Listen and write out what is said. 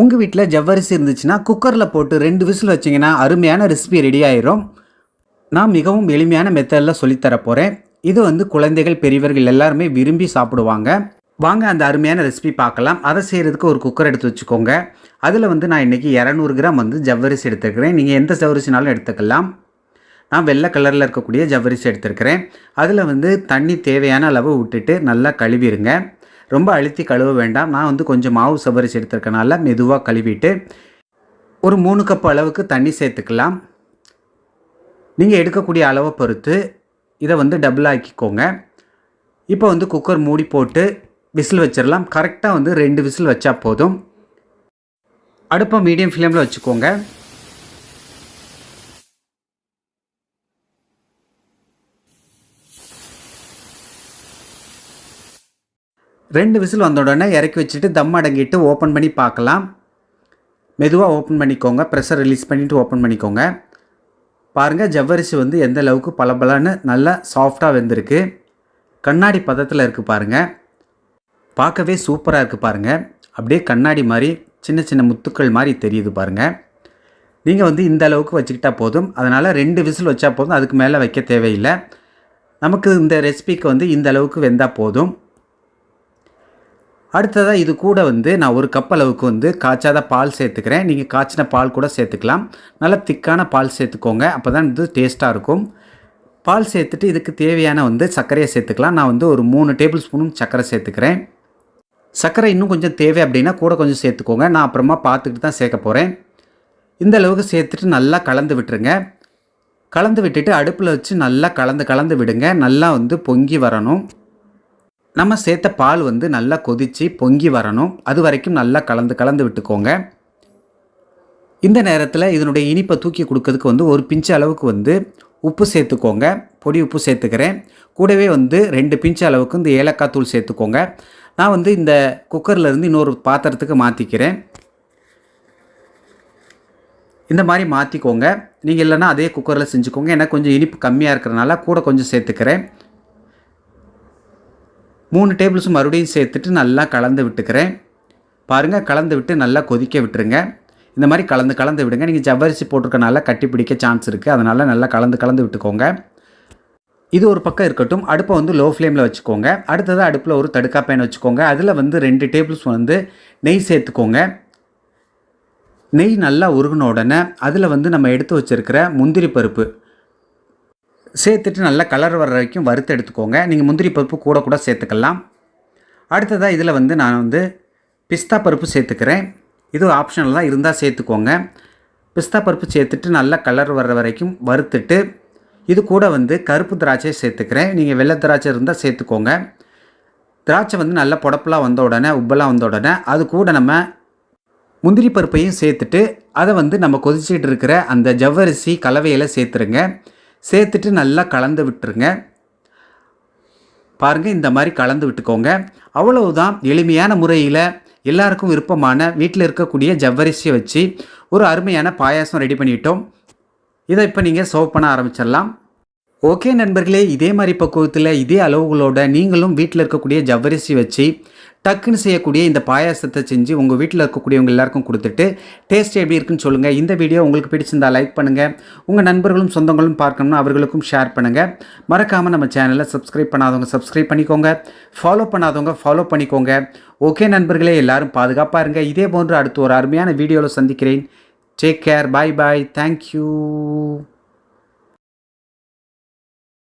உங்கள் வீட்டில் ஜவ்வரிசி இருந்துச்சுன்னா குக்கரில் போட்டு ரெண்டு விசில் வச்சிங்கன்னா அருமையான ரெசிபி ரெடி ஆயிரும். நான் மிகவும் எளிமையான மெத்தடில் சொல்லித்தர போகிறேன் இது வந்து குழந்தைகள் பெரியவர்கள் எல்லாருமே விரும்பி சாப்பிடுவாங்க. வாங்க அந்த அருமையான ரெசிபி பார்க்கலாம். அதை செய்கிறதுக்கு ஒரு குக்கர் எடுத்து வச்சுக்கோங்க. அதில் வந்து நான் இன்றைக்கி இரநூறு கிராம் வந்து ஜவ்வரிசி எடுத்துருக்கிறேன். நீங்கள் எந்த ஜவ்வரிசினாலும் எடுத்துக்கலாம். நான் வெள்ளை கலரில் இருக்கக்கூடிய ஜவ்வரிசி எடுத்திருக்கிறேன். அதில் வந்து தண்ணி தேவையான அளவு விட்டுட்டு நல்லா கழுவிடுங்க ரொம்ப அழுத்தி கழுவ வேண்டாம். நான் வந்து கொஞ்சம் மாவு சவரிசி எடுத்திருக்கனால மெதுவாக கழுவிட்டு ஒரு மூணு கப் அளவுக்கு தண்ணி சேர்த்துக்கலாம். நீங்கள் எடுக்கக்கூடிய அளவை பொறுத்து இதை வந்து டபுள் ஆக்கிக்கோங்க. இப்போ வந்து குக்கர் மூடி போட்டு விசில் வச்சிடலாம். கரெக்டாக வந்து ரெண்டு விசில் வச்சா போதும். அடுப்பை மீடியம் ஃப்ளேமில் வச்சுக்கோங்க. ரெண்டு விசில் வந்த உடனே இறக்கி வச்சுட்டு தம் அடங்கிட்டு ஓப்பன் பண்ணி பார்க்கலாம். மெதுவாக ஓப்பன் பண்ணிக்கோங்க. ப்ரெஷர் ரிலீஸ் பண்ணிவிட்டு ஓப்பன் பண்ணிக்கோங்க. பாருங்கள் ஜவ்வரிசி வந்து எந்த அளவுக்கு பளபளன்னு நல்லா சாஃப்டாக வெந்திருக்கு. கண்ணாடி பதத்தில் இருக்குது பாருங்கள் பார்க்கவே சூப்பராக இருக்குது பாருங்கள் அப்படியே கண்ணாடி மாதிரி சின்ன சின்ன முத்துக்கள் மாதிரி தெரியுது பாருங்கள் நீங்கள் வந்து இந்த அளவுக்கு வச்சுக்கிட்டால் போதும். அதனால் ரெண்டு விசில் வச்சா போதும். அதுக்கு மேலே வைக்க தேவையில்லை. நமக்கு இந்த ரெசிபிக்கு வந்து இந்த அளவுக்கு வெந்தால் போதும். அடுத்ததாக இது கூட வந்து நான் ஒரு கப் அளவுக்கு வந்து காய்ச்சாத பால் சேர்த்துக்கிறேன். நீங்கள் காய்ச்சின பால் கூட சேர்த்துக்கலாம். நல்லா திக்கான பால் சேர்த்துக்கோங்க. அப்போ தான் இது டேஸ்ட்டாக இருக்கும். பால் சேர்த்துட்டு இதுக்கு தேவையான வந்து சர்க்கரையை சேர்த்துக்கலாம். நான் வந்து ஒரு மூணு டேபிள் ஸ்பூனும் சர்க்கரை சேர்த்துக்கிறேன். சர்க்கரை இன்னும் கொஞ்சம் தேவை அப்படின்னா கூட கொஞ்சம் சேர்த்துக்கோங்க. நான் அப்புறமா பார்த்துக்கிட்டு தான் சேர்க்க போகிறேன் இந்த அளவுக்கு சேர்த்துட்டு நல்லா கலந்து விட்டுருங்க. கலந்து விட்டுட்டு அடுப்பில் வச்சு நல்லா கலந்து கலந்து விடுங்க. நல்லா வந்து பொங்கி வரணும். நம்ம சேர்த்த பால் வந்து நல்லா கொதித்து பொங்கி வரணும். அது வரைக்கும் நல்லா கலந்து கலந்து விட்டுக்கோங்க. இந்த நேரத்தில் இதனுடைய இனிப்பை தூக்கி கொடுக்கறதுக்கு வந்து ஒரு பிஞ்சு அளவுக்கு வந்து உப்பு சேர்த்துக்கோங்க. பொடி உப்பு சேர்த்துக்கிறேன். கூடவே வந்து ரெண்டு பிஞ்சு அளவுக்கு இந்த ஏலக்காய் தூள் சேர்த்துக்கோங்க. நான் வந்து இந்த குக்கர்லேருந்து இன்னொரு பாத்திரத்துக்கு மாற்றிக்கிறேன் இந்த மாதிரி மாற்றிக்கோங்க நீங்கள் இல்லைன்னா அதே குக்கரில் செஞ்சுக்கோங்க. ஏன்னா கொஞ்சம் இனிப்பு கம்மியாக இருக்கிறனால கூட கொஞ்சம் சேர்த்துக்கிறேன். மூணு டேபிள் ஸ்பூன் மறுபடியும் சேர்த்துட்டு நல்லா கலந்து விட்டுக்கிறேன். பாருங்கள் கலந்து விட்டு நல்லா கொதிக்க விட்டுருங்க. இந்த மாதிரி கலந்து கலந்து விடுங்க. நீங்கள் ஜவ்வரிசி போட்டிருக்கனால கட்டி பிடிக்க சான்ஸ் இருக்குது அதனால் நல்லா கலந்து கலந்து விட்டுக்கோங்க. இது ஒரு பக்கம் இருக்கட்டும். அடுப்பை வந்து லோ ஃப்ளேமில் வச்சுக்கோங்க. அடுத்ததாக அடுப்பில் ஒரு தடுக்கா பேன் வச்சுக்கோங்க. அதில் வந்து ரெண்டு டேபிள் ஸ்பூன் வந்து நெய் சேர்த்துக்கோங்க. நெய் நல்லா உருகின உடனே அதில் வந்து நம்ம எடுத்து வச்சுருக்கிற முந்திரி பருப்பு. சேர்த்துட்டு நல்லா கலர் வர்ற வரைக்கும் வறுத்து எடுத்துக்கோங்க. நீங்கள் முந்திரி பருப்பு கூட கூட சேர்த்துக்கலாம். அடுத்ததாக இதில் வந்து நான் வந்து பிஸ்தா பருப்பு சேர்த்துக்கிறேன். இது ஆப்ஷனல் தான் இருந்தால் சேர்த்துக்கோங்க. பிஸ்தா பருப்பு சேர்த்துட்டு நல்லா கலர் வர்ற வரைக்கும் வறுத்துட்டு இது கூட வந்து கருப்பு திராட்சை சேர்த்துக்கிறேன். நீங்கள் வெள்ளை திராட்சை இருந்தால் சேர்த்துக்கோங்க. திராட்சை வந்து நல்லா புடப்பெலாம் வந்த உடனே உப்பெல்லாம் வந்த உடனே அது கூட நம்ம முந்திரி பருப்பையும் சேர்த்துட்டு அதை வந்து நம்ம கொதிச்சிட்டு இருக்கிற அந்த ஜவ்வரிசி கலவையில் சேர்த்துருங்க. சேர்த்துட்டு நல்லா கலந்து விட்டுருங்க. பாருங்கள் இந்த மாதிரி கலந்து விட்டுக்கோங்க. அவ்வளவுதான் எளிமையான முறையில் எல்லாருக்கும் விருப்பமான வீட்டில் இருக்கக்கூடிய ஜவ்வரிசியை வச்சு ஒரு அருமையான பாயாசம் ரெடி பண்ணிட்டோம். இதை இப்போ நீங்கள் சர்வ் பண்ண ஆரம்பிச்சிடலாம். ஓகே நண்பர்களே இதே மாதிரி பக்குவத்தில் இதே அளவுகளோட நீங்களும் வீட்டில் இருக்கக்கூடிய ஜவ்வரிசி வச்சு டக்குன்னு செய்யக்கூடிய இந்த பாயாசத்தை செஞ்சு உங்கள் வீட்டில் இருக்கக்கூடியவங்க எல்லாருக்கும் கொடுத்துட்டு டேஸ்ட் எப்படி இருக்குன்னு சொல்லுங்கள் இந்த வீடியோ உங்களுக்கு பிடிச்சிருந்தா லைக் பண்ணுங்கள் உங்கள் நண்பர்களும் சொந்தங்களும் பார்க்கணும்னா அவர்களுக்கும் ஷேர் பண்ணுங்கள் மறக்காமல் நம்ம சேனலை சப்ஸ்கிரைப் பண்ணாதவங்க சப்ஸ்கிரைப் பண்ணிக்கோங்க. ஃபாலோ பண்ணாதவங்க ஃபாலோ பண்ணிக்கோங்க. ஓகே நண்பர்களே எல்லாரும் பாதுகாப்பாக இருங்க. இதே போன்று அடுத்து ஒரு அருமையான வீடியோவில் சந்திக்கிறேன். Take care bye bye thank you